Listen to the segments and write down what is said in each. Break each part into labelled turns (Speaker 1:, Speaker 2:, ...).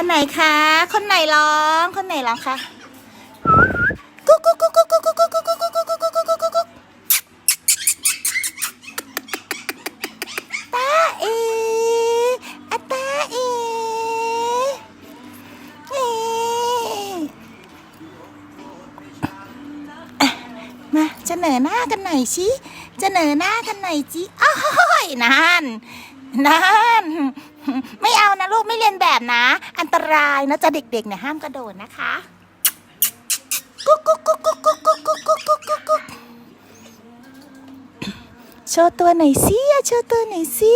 Speaker 1: อันไหนคะ คนไหนร้อง คนไหนร้องคะกุ๊กกุ๊กกุ๊กกุ๊กกุ๊กกุ๊กกุ๊กกุ๊กกุ๊กกุ๊กกุ๊กกุ๊กกุ๊กกุ๊กตาเออะตาเอเอมาจะเหนอหน้ากันหน่อยสิจะเหนอหน้ากันหน่อยสิอ้าวนั่นนั่น ลูกไม่เรียนแบบนะ อันตรายนะจะเด็กๆเนี่ยห้ามกระโดดนะคะกุ๊กกุ๊กกุ๊กกุ๊กกุ๊กกุ๊กกุ๊กกุ๊กกุ๊กกุ๊กกุ๊กโชว์ตัวหน่อยสิอะโชว์ตัวหน่อยสิ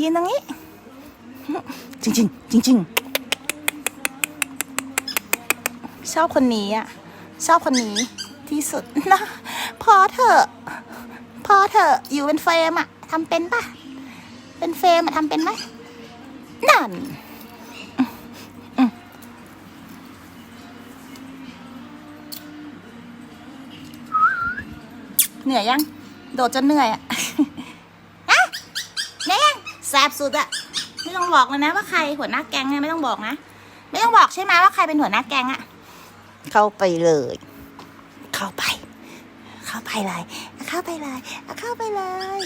Speaker 1: ยืนตรงนี้ จริงๆจริงๆชอบคนนี้อะ ชอบคนนี้ที่สุดนะพอเถอะพอเถอะอยู่เป็นเฟรมอะทำเป็นปะเป็นเฟรมอะทำเป็นไหม นั่นเหนื่อยยัง โดดจนเหนื่อยอะอะแม่งแสบสุดอะไม่ต้องบอกเลยนะว่าใครหัวหน้าแก๊งเนี่ยไม่ต้องบอกนะ ไม่ต้องบอกใช่ไหมว่าใครเป็นหัวหน้าแก๊งอะเข้าไปเลย เข้าไป เข้าไปเลย เข้าไปเลย เข้าไปเลย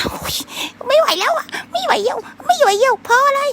Speaker 1: โอ้ยไม่ไหวแล้วอะ ไม่ไหวเยี่ยวไม่ไหวเยี่ยวพอเลย